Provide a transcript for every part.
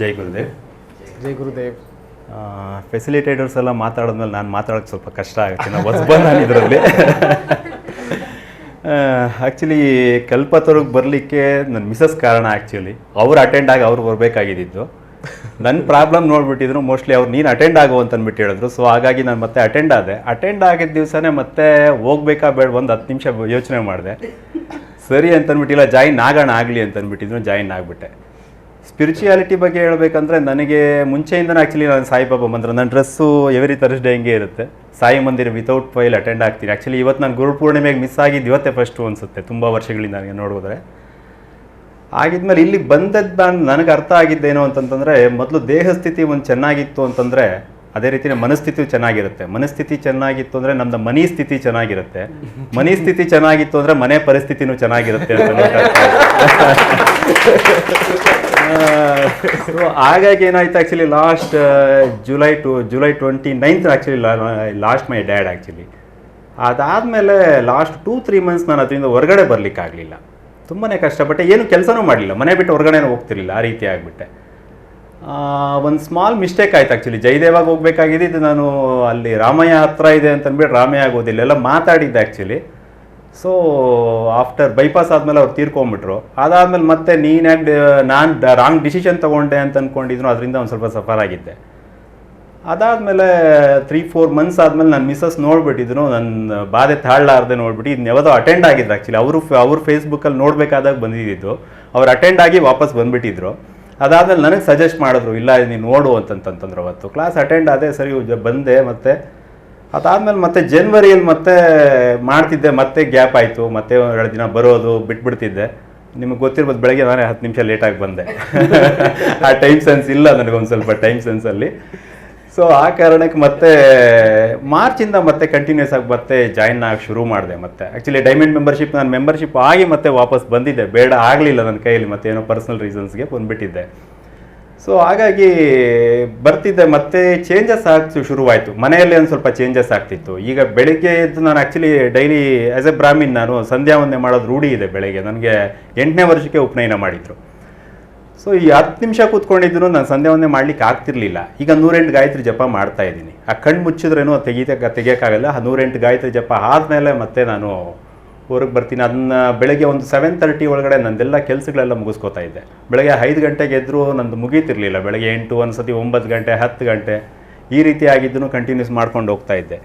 ಜೈ ಗುರುದೇವ್. ಜೈ ಗುರುದೇವ್. ಫೆಸಿಲಿಟೇಟರ್ಸ್ ಎಲ್ಲ ಮಾತಾಡಿದ್ಮೇಲೆ ನಾನು ಮಾತಾಡೋಕ್ಕೆ ಸ್ವಲ್ಪ ಕಷ್ಟ ಆಗುತ್ತೆ. ನಾವು ಹೊಸಬ ನಾನು ಇದರಲ್ಲಿ. ಆ್ಯಕ್ಚುಲಿ ಕಲ್ಪತರುಗೆ ಬರಲಿಕ್ಕೆ ನನ್ನ ಮಿಸಸ್ ಕಾರಣ ಆ್ಯಕ್ಚುಲಿ ಅವ್ರು ಅಟೆಂಡ್ ಆಗಿ ಅವ್ರು ಬರಬೇಕಾಗಿದ್ದು ನನ್ನ ಪ್ರಾಬ್ಲಮ್ ನೋಡ್ಬಿಟ್ಟಿದ್ರು ಮೋಸ್ಟ್ಲಿ ಅವ್ರು ನೀನು ಅಟೆಂಡ್ ಆಗು ಅಂತ ಅಂದ್ಬಿಟ್ಟು ಹೇಳಿದ್ರು. ಸೊ ಹಾಗಾಗಿ ನಾನು ಮತ್ತೆ ಅಟೆಂಡ್ ಆದೆ. ಅಟೆಂಡ್ ಆಗಿದ್ದ ದಿವಸನೇ ಮತ್ತೆ ಹೋಗ್ಬೇಕಾ ಬೇಡ ಒಂದು ಹತ್ತು ನಿಮಿಷ ಯೋಚನೆ ಮಾಡಿದೆ. ಸರಿ ಅಂತಂದ್ಬಿಟ್ಟಿಲ್ಲ ಜಾಯಿನ್ ಆಗೋಣ ಆಗಲಿ ಅಂತಂದ್ಬಿಟ್ಟಿದ್ರು ಜಾಯಿನ್ ಆಗಿಬಿಟ್ಟೆ. ಸ್ಪಿರಿಚುಯಾಲಿಟಿ ಬಗ್ಗೆ ಹೇಳಬೇಕಂದ್ರೆ ನನಗೆ ಮುಂಚೆಯಿಂದ ಆ್ಯಕ್ಚುಲಿ ನಾನು ಸಾಯಿಬಾಬಾ ಮಂತ್ರ ನನ್ನ ಡ್ರೆಸ್ಸು ಎವ್ರಿ ತರ್ಸ್ಡೇ ಹಿಂಗೆ ಇರುತ್ತೆ. Sai Mandir without file attend ಆಗ್ತೀನಿ. ಆ್ಯಕ್ಚುಲಿ ಇವತ್ತು ನಾನು ಗುರು ಪೂರ್ಣಿಮೆಗೆ ಮಿಸ್ ಆಗಿದ್ದು ಇವತ್ತೇ ಫಸ್ಟು ಅನಿಸುತ್ತೆ, ತುಂಬ ವರ್ಷಗಳಿಂದ ನನಗೆ ನೋಡಿದ್ರೆ ಆಗಿದ್ಮೇಲೆ ಇಲ್ಲಿ ಬಂದದ್ದು ನಾನು ನನಗೆ ಅರ್ಥ ಆಗಿದ್ದೇನು ಅಂತಂತಂದರೆ, ಮೊದಲು ದೇಹ ಸ್ಥಿತಿ ಒಂದು ಚೆನ್ನಾಗಿತ್ತು ಅಂತಂದರೆ, ಅದೇ ರೀತಿಯ ಮನಸ್ಥಿತಿ ಚೆನ್ನಾಗಿರುತ್ತೆ. ಮನಸ್ಥಿತಿ ಚೆನ್ನಾಗಿತ್ತು ಅಂದರೆ ನಮ್ದು ಮನಿ ಸ್ಥಿತಿ ಚೆನ್ನಾಗಿರುತ್ತೆ. ಮನಿ ಸ್ಥಿತಿ ಚೆನ್ನಾಗಿತ್ತು ಅಂದರೆ ಮನೆ ಪರಿಸ್ಥಿತಿನೂ ಚೆನ್ನಾಗಿರುತ್ತೆ ಅಂತ ಸೊ ಹಾಗಾಗಿ ಏನಾಯ್ತು actually last July to July twenty ninth actually last my dad actually ಅದಾದಮೇಲೆ ಲಾಸ್ಟ್ ಟೂ ತ್ರೀ ಮಂತ್ಸ್ ನಾನು ಅದರಿಂದ ಹೊರಗಡೆ ಬರಲಿಕ್ಕಾಗಲಿಲ್ಲ ತುಂಬಾ ಕಷ್ಟಪಟ್ಟೆ, ಏನು ಕೆಲಸನೂ ಮಾಡಲಿಲ್ಲ ಮನೆ ಬಿಟ್ಟು ಹೊರಗಡೆನೂ ಹೋಗ್ತಿರ್ಲಿಲ್ಲ, ಆ ರೀತಿ ಆಗಿಬಿಟ್ಟೆ. ಒಂದು ಸ್ಮಾಲ್ ಮಿಸ್ಟೇಕ್ ಆಯ್ತು ಆ್ಯಕ್ಚುಲಿ ಜಯದೇವಾಗ ಹೋಗ್ಬೇಕಾಗಿದ್ದು ನಾನು ಅಲ್ಲಿ ರಾಮಯ್ಯ ಹತ್ರ ಇದೆ ಅಂತಂದ್ಬಿಟ್ಟು ರಾಮಯ್ಯ ಆಗೋದಿಲ್ಲ. ಎಲ್ಲ ಮಾತಾಡಿದ್ದೆ ಆ್ಯಕ್ಚುಲಿ ಸೊ ಆಫ್ಟರ್ ಬೈಪಾಸ್ ಆದಮೇಲೆ ಅವ್ರು ತೀರ್ಕೊಂಬಿಟ್ರು. ಅದಾದಮೇಲೆ ಮತ್ತೆ ನೀನು ಯಾಕೆ ನಾನು ರಾಂಗ್ ಡಿಸಿಷನ್ ತೊಗೊಂಡೆ ಅಂತ ಅಂದ್ಕೊಂಡಿದ್ರು ಅದರಿಂದ ಒಂದು ಸ್ವಲ್ಪ ಸಫರ್ ಆಗಿದ್ದೆ. ಅದಾದಮೇಲೆ ತ್ರೀ ಫೋರ್ ಮಂತ್ಸ್ ಆದಮೇಲೆ ನನ್ನ ಮಿಸ್ಸಸ್ ನೋಡ್ಬಿಟ್ಟಿದ್ರು ನನ್ನ ಬಾಧೆ ತಾಳ್ಲಾರ್ದೆ ನೋಡ್ಬಿಟ್ಟು ಇದನ್ನ ಯಾವುದೋ ಅಟೆಂಡ್ ಆಗಿದ್ರು ಆ್ಯಕ್ಚುಲಿ ಅವರು ಅವ್ರ ಫೇಸ್ಬುಕ್ಕಲ್ಲಿ ನೋಡಬೇಕಾದಾಗ ಬಂದಿದ್ದು ಅವ್ರು ಅಟೆಂಡ್ ಆಗಿ ವಾಪಸ್ ಬಂದುಬಿಟ್ಟಿದ್ರು. ಅದಾದಮೇಲೆ ನನಗೆ ಸಜೆಸ್ಟ್ ಮಾಡಿದ್ರು, ಇಲ್ಲ ನೀನು ನೋಡು ಅಂತಂತಂತಂದ್ರು ಅವತ್ತು. ಕ್ಲಾಸ್ ಅಟೆಂಡ್ ಆದೆ, ಸರಿ ಬಂದೆ, ಮತ್ತೆ ಅದಾದಮೇಲೆ ಮತ್ತೆ ಜನ್ವರಿಯಲ್ಲಿ ಮತ್ತೆ ಮಾಡ್ತಿದ್ದೆ ಮತ್ತೆ ಗ್ಯಾಪ್ ಆಯಿತು ಮತ್ತೆ ಎರಡು ದಿನ ಬರೋದು ಬಿಟ್ಬಿಡ್ತಿದ್ದೆ. ನಿಮಗೆ ಗೊತ್ತಿರ್ಬೋದು ಬೆಳಗ್ಗೆ ನಾನೇ ಹತ್ತು ನಿಮಿಷ ಲೇಟಾಗಿ ಬಂದೆ. ಆ ಟೈಮ್ ಸೆನ್ಸ್ ಇಲ್ಲ ನನಗೊಂದು ಸ್ವಲ್ಪ ಟೈಮ್ ಸೆನ್ಸಲ್ಲಿ ಸೊ ಆ ಕಾರಣಕ್ಕೆ ಮತ್ತೆ ಮಾರ್ಚಿಂದ ಮತ್ತೆ ಕಂಟಿನ್ಯೂಸ್ ಆಗಿ ಮತ್ತೆ ಜಾಯಿನ್ ಆಗಿ ಶುರು ಮಾಡಿದೆ ಮತ್ತೆ. ಆ್ಯಕ್ಚುಲಿ ಡೈಮಂಡ್ ಮೆಂಬರ್ಶಿಪ್ ನಾನು ಮೆಂಬರ್ಶಿಪ್ ಆಗಿ ಮತ್ತೆ ವಾಪಸ್ ಬಂದಿದ್ದೆ. ಬೇಡ ಆಗಲಿಲ್ಲ ನನ್ನ ಕೈಯಲ್ಲಿ ಮತ್ತೆ ಏನೋ ಪರ್ಸನಲ್ ರೀಸನ್ಸ್ಗೆ ಬಂದ್ಬಿಟ್ಟಿದ್ದೆ. ಸೊ ಹಾಗಾಗಿ ಬರ್ತಿದ್ದೆ, ಮತ್ತೆ ಚೇಂಜಸ್ ಆಗ್ತು ಶುರುವಾಯಿತು. ಮನೆಯಲ್ಲಿ ಒಂದು ಸ್ವಲ್ಪ ಚೇಂಜಸ್ ಆಗ್ತಿತ್ತು. ಈಗ ಬೆಳಿಗ್ಗೆ ಎದ್ದು ನಾನು actually daily as a Brahmin ನಾನು ಸಂಧ್ಯಾ ವಂದನೆ ಮಾಡೋದು ರೂಢಿ ಇದೆ ಬೆಳಗ್ಗೆ. ನನಗೆ ಎಂಟನೇ ವರ್ಷಕ್ಕೆ ಉಪನಯನ ಮಾಡಿದ್ರು. ಸೊ ಈ ಹತ್ತು ನಿಮಿಷ ಕೂತ್ಕೊಂಡಿದ್ರು ನಾನು ಸಂಧ್ಯಾ ವಂದನೆ ಮಾಡ್ಲಿಕ್ಕೆ ಆಗ್ತಿರ್ಲಿಲ್ಲ. ಈಗ ನೂರೆಂಟು ಗಾಯತ್ರಿ ಜಪ ಮಾಡ್ತಾ ಇದ್ದೀನಿ. ಆ ಕಣ್ಣು ಮುಚ್ಚಿದ್ರೇನು ತೆಗಿತಕ್ಕ ತೆಗಿಯೋಕ್ಕಾಗಲ್ಲ. ಆ ನೂರೆಂಟು ಗಾಯತ್ರಿ ಜಪ ಆದಮೇಲೆ ಮತ್ತೆ ನಾನು ಹೊರಗೆ ಬರ್ತೀನಿ. ಅದನ್ನ ಬೆಳಗ್ಗೆ ಒಂದು ಸೆವೆನ್ ತರ್ಟಿ ಒಳಗಡೆ ನಂದೆಲ್ಲ ಕೆಲಸಗಳೆಲ್ಲ ಮುಗಿಸ್ಕೋತಾ ಇದ್ದೆ. ಬೆಳಗ್ಗೆ ಐದು ಗಂಟೆಗೆ ಎದ್ರು ನಂದು ಮುಗೀತಿರ್ಲಿಲ್ಲ. ಬೆಳಗ್ಗೆ ಎಂಟು, ಒಂದು ಸತಿ ಒಂಬತ್ತು ಗಂಟೆ, ಹತ್ತು ಗಂಟೆ ಈ ರೀತಿ ಆಗಿದ್ದು ಕಂಟಿನ್ಯೂಸ್ ಮಾಡ್ಕೊಂಡು ಹೋಗ್ತಾ ಇದ್ದೆ.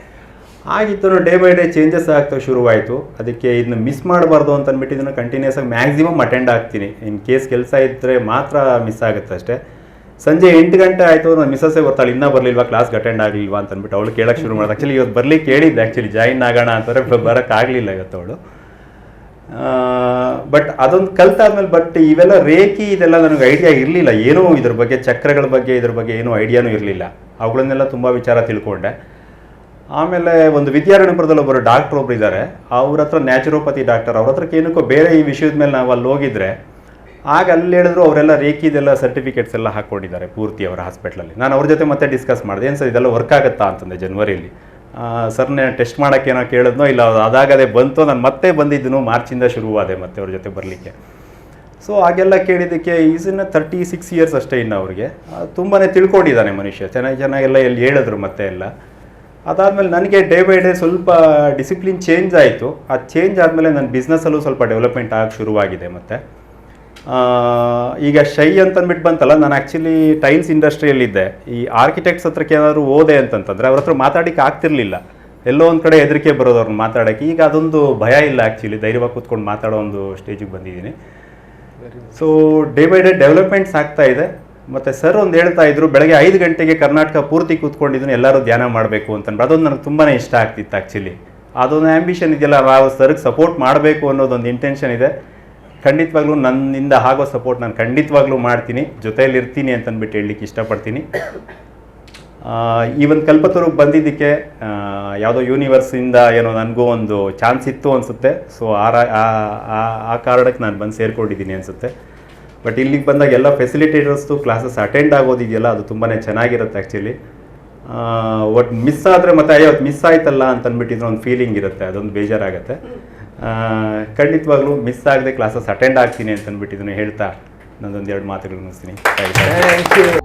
ಆಗಿತ್ತು ಡೇ ಬೈ ಡೇ ಚೇಂಜಸ್ ಆಗ್ತಾ ಶುರುವಾಯಿತು. ಅದಕ್ಕೆ ಇದನ್ನ ಮಿಸ್ ಮಾಡಬಾರ್ದು ಅಂತ ಅಂದ್ಬಿಟ್ಟು ಇದನ್ನು ಕಂಟಿನ್ಯೂಸ್ ಆಗಿ ಮ್ಯಾಕ್ಸಿಮಮ್ ಅಟೆಂಡ್ ಆಗ್ತೀನಿ. ಇನ್ ಕೇಸ್ ಕೆಲಸ ಇದ್ದರೆ ಮಾತ್ರ ಮಿಸ್ ಆಗುತ್ತೆ ಅಷ್ಟೇ. ಸಂಜೆ ಎಂಟು ಗಂಟೆ ಆಯಿತು ನಾನು ಮಿಸ್ಸಸ್ಸೇ ಬರ್ತಾಳೆ ಇನ್ನೂ ಬರಲಿಲ್ವಾ? ಕ್ಲಾಸ್ಗೆ ಅಟೆಂಡ್ ಆಗಲಿಲ್ವಾ? ಅಂತ ಅಂದ್ಬಿಟ್ಟು ಅವಳು ಕೇಳಕ್ಕೆ ಶುರು ಮಾಡಿದೆ. ಆ್ಯಕ್ಚುಲಿ ಇವತ್ತು ಬರಲಿಕ್ಕೆ ಕೇಳಿದ್ದೆ. ಆ್ಯಕ್ಚುಲಿ ಜಾಯಿನ್ ಆಗೋಣ ಅಂತಾರೆ ಬರೋಕ್ಕಾಗಲಿಲ್ಲ ಇವತ್ತು ಅವಳು. ಬಟ್ ಅದೊಂದು ಕಲ್ತಾದ್ಮೇಲೆ ಬಟ್ ಇವೆಲ್ಲ ರೇಖಿ ಇದೆಲ್ಲ ನನಗೆ ಐಡಿಯಾ ಇರಲಿಲ್ಲ. ಏನೂ ಇದ್ರ ಬಗ್ಗೆ, ಚಕ್ರಗಳ ಬಗ್ಗೆ, ಇದ್ರ ಬಗ್ಗೆ ಏನೂ ಐಡಿಯಾನೂ ಇರಲಿಲ್ಲ. ಅವುಗಳನ್ನೆಲ್ಲ ತುಂಬ ವಿಚಾರ ತಿಳ್ಕೊಂಡೆ. ಆಮೇಲೆ ಒಂದು ವಿದ್ಯಾರಣ್ಯಪುರದಲ್ಲಿ ಒಬ್ಬರು ಡಾಕ್ಟರ್ ಒಬ್ರು ಇದ್ದಾರೆ ಅವ್ರ ಹತ್ರ ನ್ಯಾಚುರೋಪತಿ ಡಾಕ್ಟರ್ ಅವ್ರ ಹತ್ರಕ್ಕೆ ಏನಕ್ಕೋ ಬೇರೆ ಈ ವಿಷಯದ ಮೇಲೆ ನಾವು ಅಲ್ಲಿ ಹೋಗಿದ್ರೆ, ಆಗ ಅಲ್ಲಿ ಹೇಳಿದ್ರು ಅವರೆಲ್ಲ ರೇಖಿದೆಲ್ಲ ಸರ್ಟಿಫಿಕೇಟ್ಸ್ ಎಲ್ಲ ಹಾಕ್ಕೊಂಡಿದ್ದಾರೆ ಪೂರ್ತಿ ಅವರ ಹಾಸ್ಪಿಟ್ಲಲ್ಲಿ ನಾನು ಅವ್ರ ಜೊತೆ ಮತ್ತೆ ಡಿಸ್ಕಸ್ ಮಾಡಿದೆ, ಏನು ಸರ್ ಇದೆಲ್ಲ ವರ್ಕ್ ಆಗುತ್ತಾ ಅಂತಂದೆ ಜನವರಿಲಿ ಸರ್ನೇ ಟೆಸ್ಟ್ ಮಾಡೋಕ್ಕೆ ಏನೋ ಕೇಳಿದ್ನೋ ಇಲ್ಲ ಅದು ಅದಾಗದೆ ಬಂತು ನಾನು ಮತ್ತೆ ಬಂದಿದ್ದನು ಮಾರ್ಚಿಂದ ಶುರುವಾದೆ ಮತ್ತೆ ಅವ್ರ ಜೊತೆ ಬರಲಿಕ್ಕೆ. ಸೊ ಹಾಗೆಲ್ಲ ಕೇಳಿದ್ದಕ್ಕೆ ಈಸಿನ ತರ್ಟಿ ಸಿಕ್ಸ್ ಇಯರ್ಸ್ ಅಷ್ಟೇ ಇನ್ನು ಅವ್ರಿಗೆ. ತುಂಬಾ ತಿಳ್ಕೊಂಡಿದ್ದಾನೆ ಮನುಷ್ಯ. ಚೆನ್ನಾಗಿ ಚೆನ್ನಾಗೆಲ್ಲ ಎಲ್ಲಿ ಹೇಳಿದ್ರು ಮತ್ತೆ ಎಲ್ಲ. ಅದಾದಮೇಲೆ ನನಗೆ ಡೇ ಬೈ ಡೇ ಸ್ವಲ್ಪ ಡಿಸಿಪ್ಲಿನ್ ಚೇಂಜ್ ಆಯಿತು. ಆ ಚೇಂಜ್ ಆದಮೇಲೆ ನನ್ನ ಬಿಸ್ನೆಸ್ಸಲ್ಲೂ ಸ್ವಲ್ಪ ಡೆವಲಪ್ಮೆಂಟ್ ಆಗಿ ಶುರುವಾಗಿದೆ ಮತ್ತು. ಈಗ ಶೈ ಅಂತ ಅಂದ್ಬಿಟ್ಟು ಬಂತಲ್ಲ ನಾನು ಆ್ಯಕ್ಚುಲಿ ಟೈಲ್ಸ್ ಇಂಡಸ್ಟ್ರಿಯಲ್ಲಿದ್ದೆ ಈ ಆರ್ಕಿಟೆಕ್ಟ್ಸ್ ಹತ್ರಕ್ಕೆ ಏನಾದರೂ ಓದೆ ಅಂತಂತಂದರೆ ಅವ್ರ ಹತ್ರ ಮಾತಾಡಿಕ್ಕೆ ಆಗ್ತಿರ್ಲಿಲ್ಲ. ಎಲ್ಲೋ ಒಂದು ಕಡೆ ಹೆದರಿಕೆ ಬರೋದು ಅವ್ರನ್ನ ಮಾತಾಡೋಕ್ಕೆ. ಈಗ ಅದೊಂದು ಭಯ ಇಲ್ಲ ಆ್ಯಕ್ಚುಲಿ ಧೈರ್ಯವಾಗಿ ಕೂತ್ಕೊಂಡು ಮಾತಾಡೋ ಒಂದು ಸ್ಟೇಜಿಗೆ ಬಂದಿದ್ದೀನಿ. So day by day developments ಆಗ್ತಾ ಇದೆ. ಮತ್ತು ಸರ್ ಒಂದು ಹೇಳ್ತಾ ಇದ್ರು ಬೆಳಗ್ಗೆ ಐದು ಗಂಟೆಗೆ ಕರ್ನಾಟಕ ಪೂರ್ತಿ ಕೂತ್ಕೊಂಡಿದ್ದೀನಿ ಎಲ್ಲರೂ ಧ್ಯಾನ ಮಾಡಬೇಕು ಅಂತಂದ್ರೆ ಅದೊಂದು ನನಗೆ ತುಂಬಾ ಇಷ್ಟ ಆಗ್ತಿತ್ತು ಆ್ಯಕ್ಚುಲಿ ಅದೊಂದು ಆ್ಯಂಬಿಷನ್ ಇದೆಯಲ್ಲ ನಾವು ಸರ್ಗೆ ಸಪೋರ್ಟ್ ಮಾಡಬೇಕು ಅನ್ನೋದೊಂದು ಇಂಟೆನ್ಷನ್ ಇದೆ. ಖಂಡಿತವಾಗ್ಲೂ ನನ್ನಿಂದ ಆಗೋ ಸಪೋರ್ಟ್ ನಾನು ಖಂಡಿತವಾಗ್ಲೂ ಮಾಡ್ತೀನಿ. ಜೊತೆಯಲ್ಲಿ ಇರ್ತೀನಿ ಅಂತಂದ್ಬಿಟ್ಟು ಹೇಳಲಿಕ್ಕೆ ಇಷ್ಟಪಡ್ತೀನಿ. ಈ ಒಂದು ಕಲ್ಪತರುಗೆ ಬಂದಿದ್ದಕ್ಕೆ ಯಾವುದೋ ಯೂನಿವರ್ಸಿಂದ ಏನೋ ನನಗೂ ಒಂದು ಚಾನ್ಸ್ ಇತ್ತು ಅನಿಸುತ್ತೆ. ಸೊ ಆ ಆ- ಕಾರಣಕ್ಕೆ ನಾನು ಬಂದು ಸೇರಿಕೊಂಡಿದ್ದೀನಿ ಅನಿಸುತ್ತೆ. ಬಟ್ ಇಲ್ಲಿಗೆ ಬಂದಾಗ ಎಲ್ಲ ಫೆಸಿಲಿಟೇಟರ್ಸ್ದು ಕ್ಲಾಸಸ್ ಅಟೆಂಡ್ ಆಗೋದಿದೆಯಲ್ಲ, ಅದು ತುಂಬಾ ಚೆನ್ನಾಗಿರುತ್ತೆ ಆ್ಯಕ್ಚುಲಿ ಒಟ್ಟು ಮಿಸ್ ಆದರೆ ಮತ್ತೆ, ಅಯ್ಯೋ ಮಿಸ್ ಆಯ್ತಲ್ಲ ಅಂತ ಅಂದ್ಬಿಟ್ಟಿದ್ರೆ ಒಂದು ಫೀಲಿಂಗ್ ಇರುತ್ತೆ, ಅದೊಂದು ಬೇಜಾರಾಗುತ್ತೆ. ಖಂಡಿತವಾಗ್ಲೂ ಮಿಸ್ ಆಗದೆ ಕ್ಲಾಸಸ್ ಅಟೆಂಡ್ ಆಗ್ತೀನಿ ಅಂತ ಅಂದ್ಬಿಟ್ಟಿದ್ದನ್ನು ಹೇಳ್ತಾ ನಂದೊಂದು ಎರಡು ಮಾತುಗಳು ಮುಗಿಸ್ತೀನಿ